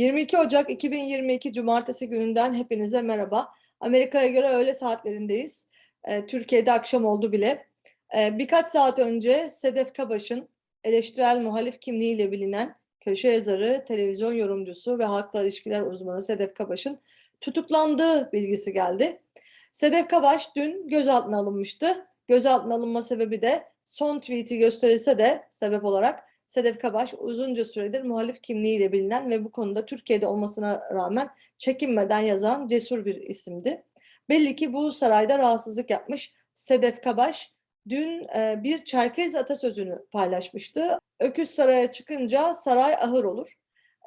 22 Ocak 2022 Cumartesi gününden hepinize merhaba. Amerika'ya göre öğle saatlerindeyiz. Ee, Türkiye'de akşam oldu bile. Ee, birkaç saat önce Sedef Kabaş'ın eleştirel muhalif kimliğiyle bilinen köşe yazarı, televizyon yorumcusu ve halkla ilişkiler uzmanı Sedef Kabaş'ın tutuklandığı bilgisi geldi. Sedef Kabaş dün gözaltına alınmıştı. Gözaltına alınma sebebi de son tweet'i gösterilse de sebep olarak Sedef Kabaş uzunca süredir muhalif kimliğiyle bilinen ve bu konuda Türkiye'de olmasına rağmen çekinmeden yazan cesur bir isimdi. Belli ki bu sarayda rahatsızlık yapmış Sedef Kabaş dün e, bir Çerkez atasözünü paylaşmıştı. Öküz saraya çıkınca saray ahır olur.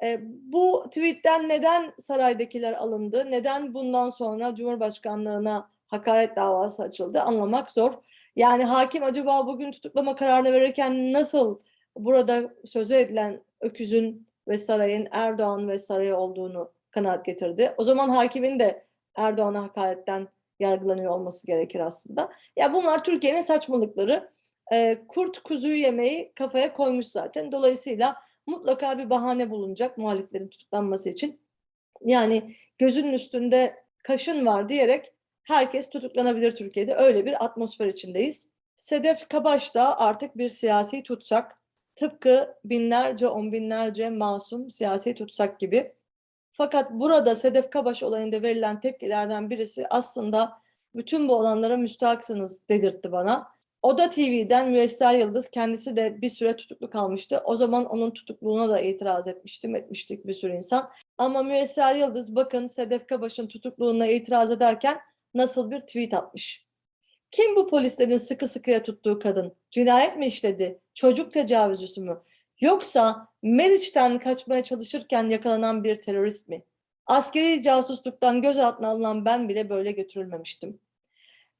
E, bu tweetten neden saraydakiler alındı, neden bundan sonra Cumhurbaşkanlığına hakaret davası açıldı anlamak zor. Yani hakim acaba bugün tutuklama kararını verirken nasıl burada sözü edilen öküzün ve sarayın Erdoğan ve sarayı olduğunu kanaat getirdi. O zaman hakimin de Erdoğan'a hakaretten yargılanıyor olması gerekir aslında. Ya bunlar Türkiye'nin saçmalıkları. Ee, kurt kuzuyu yemeyi kafaya koymuş zaten. Dolayısıyla mutlaka bir bahane bulunacak muhaliflerin tutuklanması için. Yani gözünün üstünde kaşın var diyerek herkes tutuklanabilir Türkiye'de. Öyle bir atmosfer içindeyiz. Sedef Kabaş da artık bir siyasi tutsak. Tıpkı binlerce, on binlerce masum siyasi tutsak gibi. Fakat burada Sedef Kabaş olayında verilen tepkilerden birisi aslında bütün bu olanlara müstahaksınız dedirtti bana. Oda TV'den Müesser Yıldız kendisi de bir süre tutuklu kalmıştı. O zaman onun tutukluğuna da itiraz etmiştim, etmiştik bir sürü insan. Ama Müesser Yıldız bakın Sedef Kabaş'ın tutukluğuna itiraz ederken nasıl bir tweet atmış. Kim bu polislerin sıkı sıkıya tuttuğu kadın? Cinayet mi işledi? Çocuk tecavüzcüsü mü? Yoksa Meriç'ten kaçmaya çalışırken yakalanan bir terörist mi? Askeri casusluktan gözaltına alınan ben bile böyle götürülmemiştim.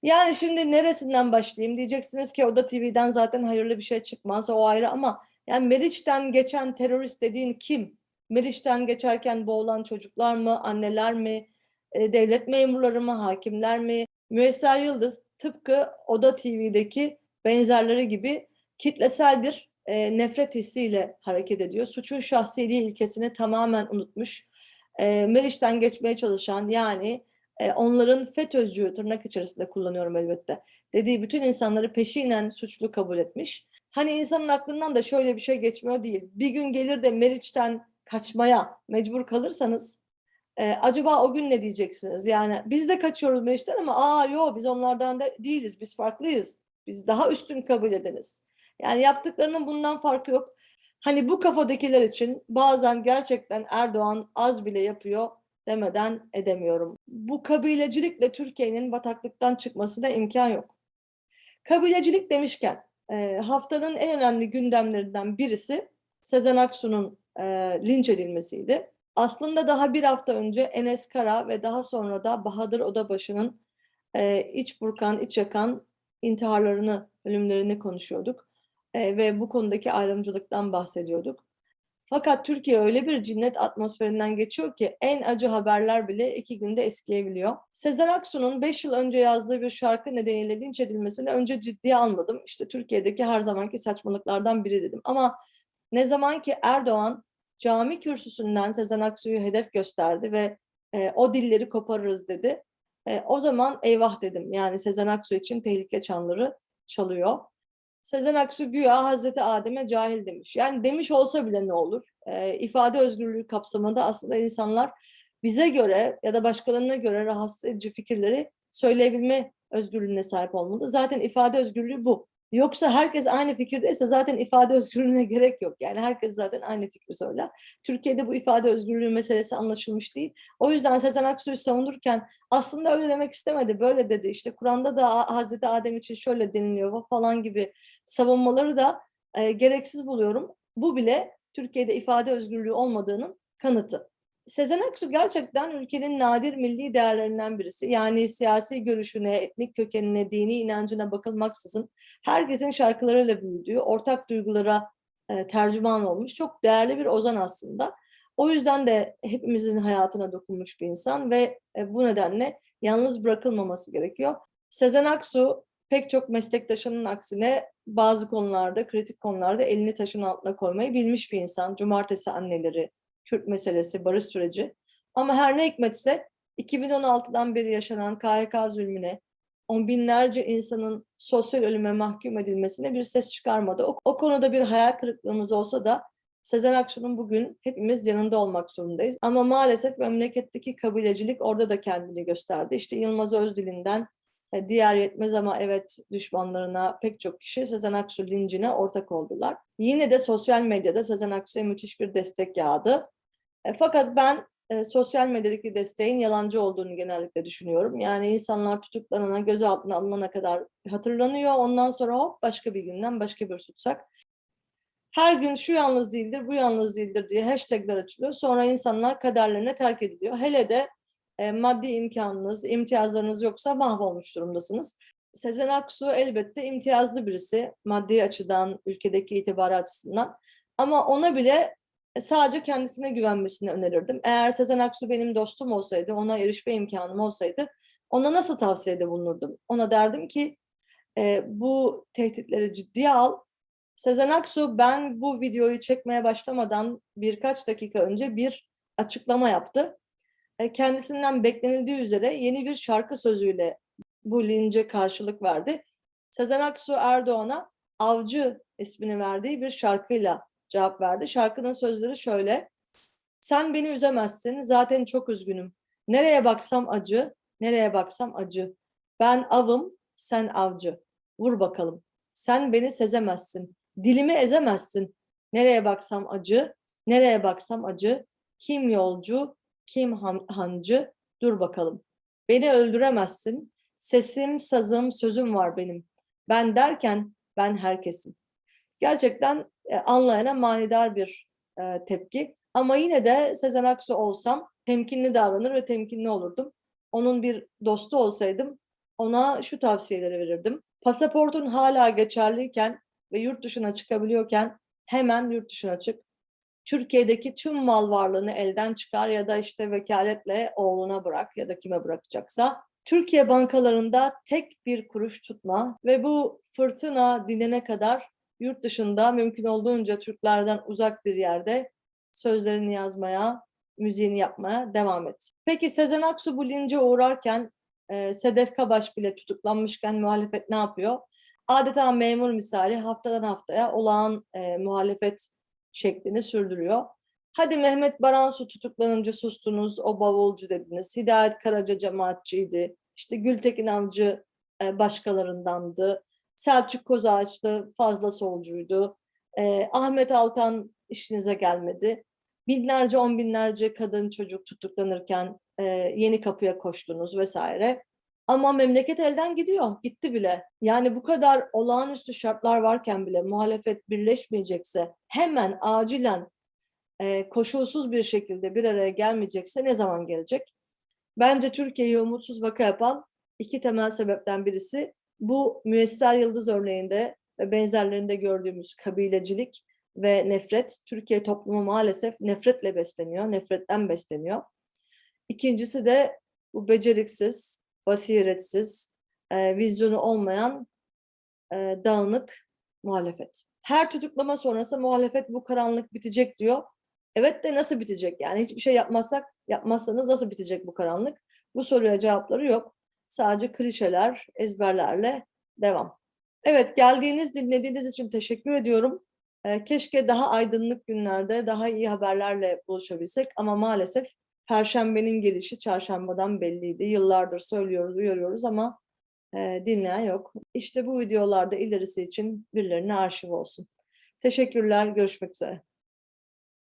Yani şimdi neresinden başlayayım diyeceksiniz ki Oda TV'den zaten hayırlı bir şey çıkmaz o ayrı ama yani Meriç'ten geçen terörist dediğin kim? Meriç'ten geçerken boğulan çocuklar mı, anneler mi, e, devlet memurları mı, hakimler mi? Müesser Yıldız tıpkı Oda TV'deki benzerleri gibi kitlesel bir e, nefret hissiyle hareket ediyor. Suçun şahsiliği ilkesini tamamen unutmuş. E, Meriç'ten geçmeye çalışan yani e, onların FETÖ'cü tırnak içerisinde kullanıyorum elbette. Dediği bütün insanları peşinen suçlu kabul etmiş. Hani insanın aklından da şöyle bir şey geçmiyor değil. Bir gün gelir de Meriç'ten kaçmaya mecbur kalırsanız e, acaba o gün ne diyeceksiniz? Yani biz de kaçıyoruz Meriç'ten ama aa yo biz onlardan da değiliz. Biz farklıyız. Biz daha üstün kabul edeniz. Yani yaptıklarının bundan farkı yok. Hani bu kafadakiler için bazen gerçekten Erdoğan az bile yapıyor demeden edemiyorum. Bu kabilecilikle Türkiye'nin bataklıktan çıkmasına imkan yok. Kabilecilik demişken haftanın en önemli gündemlerinden birisi Sezen Aksu'nun linç edilmesiydi. Aslında daha bir hafta önce Enes Kara ve daha sonra da Bahadır Odabaşı'nın e, iç burkan, iç yakan intiharlarını, ölümlerini konuşuyorduk. E, ve bu konudaki ayrımcılıktan bahsediyorduk. Fakat Türkiye öyle bir cinnet atmosferinden geçiyor ki en acı haberler bile iki günde eskiyebiliyor. Sezen Aksu'nun 5 yıl önce yazdığı bir şarkı nedeniyle linç edilmesini önce ciddiye almadım. İşte Türkiye'deki her zamanki saçmalıklardan biri dedim. Ama ne zaman ki Erdoğan cami kürsüsünden Sezen Aksu'yu hedef gösterdi ve e, o dilleri koparırız dedi. E, o zaman eyvah dedim. Yani Sezen Aksu için tehlike çanları çalıyor. Sezen Aksu güya Hazreti Adem'e cahil demiş. Yani demiş olsa bile ne olur? E, ifade özgürlüğü kapsamında aslında insanlar bize göre ya da başkalarına göre rahatsız edici fikirleri söyleyebilme özgürlüğüne sahip olmalı. Zaten ifade özgürlüğü bu. Yoksa herkes aynı fikirdeyse zaten ifade özgürlüğüne gerek yok. Yani herkes zaten aynı fikri söyler. Türkiye'de bu ifade özgürlüğü meselesi anlaşılmış değil. O yüzden Sezen Aksu'yu savunurken aslında öyle demek istemedi. Böyle dedi işte Kur'an'da da Hazreti Adem için şöyle deniliyor falan gibi savunmaları da e, gereksiz buluyorum. Bu bile Türkiye'de ifade özgürlüğü olmadığının kanıtı. Sezen Aksu gerçekten ülkenin nadir milli değerlerinden birisi. Yani siyasi görüşüne, etnik kökenine, dini inancına bakılmaksızın herkesin şarkılarıyla büyüdüğü, ortak duygulara e, tercüman olmuş çok değerli bir ozan aslında. O yüzden de hepimizin hayatına dokunmuş bir insan ve e, bu nedenle yalnız bırakılmaması gerekiyor. Sezen Aksu pek çok meslektaşının aksine bazı konularda, kritik konularda elini taşın altına koymayı bilmiş bir insan. Cumartesi anneleri Kürt meselesi, barış süreci. Ama her ne hikmetse 2016'dan beri yaşanan KHK zulmüne, on binlerce insanın sosyal ölüme mahkum edilmesine bir ses çıkarmadı. O, o konuda bir hayal kırıklığımız olsa da Sezen Aksu'nun bugün hepimiz yanında olmak zorundayız. Ama maalesef memleketteki kabilecilik orada da kendini gösterdi. İşte Yılmaz Özdil'inden diğer yetmez ama evet düşmanlarına pek çok kişi Sezen Aksu lincine ortak oldular. Yine de sosyal medyada Sezen Aksu'ya müthiş bir destek yağdı. E, fakat ben e, sosyal medyadaki desteğin yalancı olduğunu genellikle düşünüyorum. Yani insanlar tutuklanana, gözaltına alınana kadar hatırlanıyor. Ondan sonra hop başka bir günden başka bir tutsak. Her gün şu yalnız değildir, bu yalnız değildir diye hashtagler açılıyor. Sonra insanlar kaderlerine terk ediliyor. Hele de e, maddi imkanınız, imtiyazlarınız yoksa mahvolmuş durumdasınız. Sezen Aksu elbette imtiyazlı birisi maddi açıdan, ülkedeki itibarı açısından. Ama ona bile sadece kendisine güvenmesini önerirdim. Eğer Sezen Aksu benim dostum olsaydı, ona erişme imkanım olsaydı ona nasıl tavsiyede bulunurdum? Ona derdim ki e, bu tehditleri ciddiye al. Sezen Aksu ben bu videoyu çekmeye başlamadan birkaç dakika önce bir açıklama yaptı. E, kendisinden beklenildiği üzere yeni bir şarkı sözüyle bu lince karşılık verdi. Sezen Aksu Erdoğan'a Avcı ismini verdiği bir şarkıyla cevap verdi. Şarkının sözleri şöyle. Sen beni üzemezsin, zaten çok üzgünüm. Nereye baksam acı, nereye baksam acı. Ben avım, sen avcı. Vur bakalım. Sen beni sezemezsin, dilimi ezemezsin. Nereye baksam acı, nereye baksam acı. Kim yolcu, kim hancı, dur bakalım. Beni öldüremezsin, sesim, sazım, sözüm var benim. Ben derken ben herkesim. Gerçekten e, anlayana manidar bir e, tepki. Ama yine de Sezen Aksu olsam temkinli davranır ve temkinli olurdum. Onun bir dostu olsaydım ona şu tavsiyeleri verirdim. Pasaportun hala geçerliyken ve yurt dışına çıkabiliyorken hemen yurt dışına çık. Türkiye'deki tüm mal varlığını elden çıkar ya da işte vekaletle oğluna bırak ya da kime bırakacaksa. Türkiye bankalarında tek bir kuruş tutma ve bu fırtına dinene kadar yurt dışında mümkün olduğunca Türklerden uzak bir yerde sözlerini yazmaya, müziğini yapmaya devam et. Peki Sezen Aksu bu lince uğrarken e, Sedef Kabaş bile tutuklanmışken muhalefet ne yapıyor? Adeta memur misali haftadan haftaya olağan e, muhalefet şeklini sürdürüyor. Hadi Mehmet Baransu tutuklanınca sustunuz, o bavulcu dediniz. Hidayet Karaca cemaatçiydi. İşte Gültekin Avcı e, başkalarındandı. Selçuk Kozağaçlı fazla solcuydu. E, Ahmet Altan işinize gelmedi. Binlerce, on binlerce kadın çocuk tutuklanırken e, yeni kapıya koştunuz vesaire. Ama memleket elden gidiyor, gitti bile. Yani bu kadar olağanüstü şartlar varken bile muhalefet birleşmeyecekse, hemen acilen e, koşulsuz bir şekilde bir araya gelmeyecekse ne zaman gelecek? Bence Türkiye'yi umutsuz vaka yapan iki temel sebepten birisi bu müesser yıldız örneğinde ve benzerlerinde gördüğümüz kabilecilik ve nefret. Türkiye toplumu maalesef nefretle besleniyor, nefretten besleniyor. İkincisi de bu beceriksiz, basiretsiz, e, vizyonu olmayan e, dağınık muhalefet. Her tutuklama sonrası muhalefet bu karanlık bitecek diyor. Evet de nasıl bitecek? Yani hiçbir şey yapmazsak, yapmazsanız nasıl bitecek bu karanlık? Bu soruya cevapları yok. Sadece klişeler, ezberlerle devam. Evet, geldiğiniz, dinlediğiniz için teşekkür ediyorum. Ee, keşke daha aydınlık günlerde, daha iyi haberlerle buluşabilsek ama maalesef Perşembenin gelişi çarşambadan belliydi. Yıllardır söylüyoruz, uyarıyoruz ama e, dinleyen yok. İşte bu videolarda ilerisi için birilerine arşiv olsun. Teşekkürler, görüşmek üzere.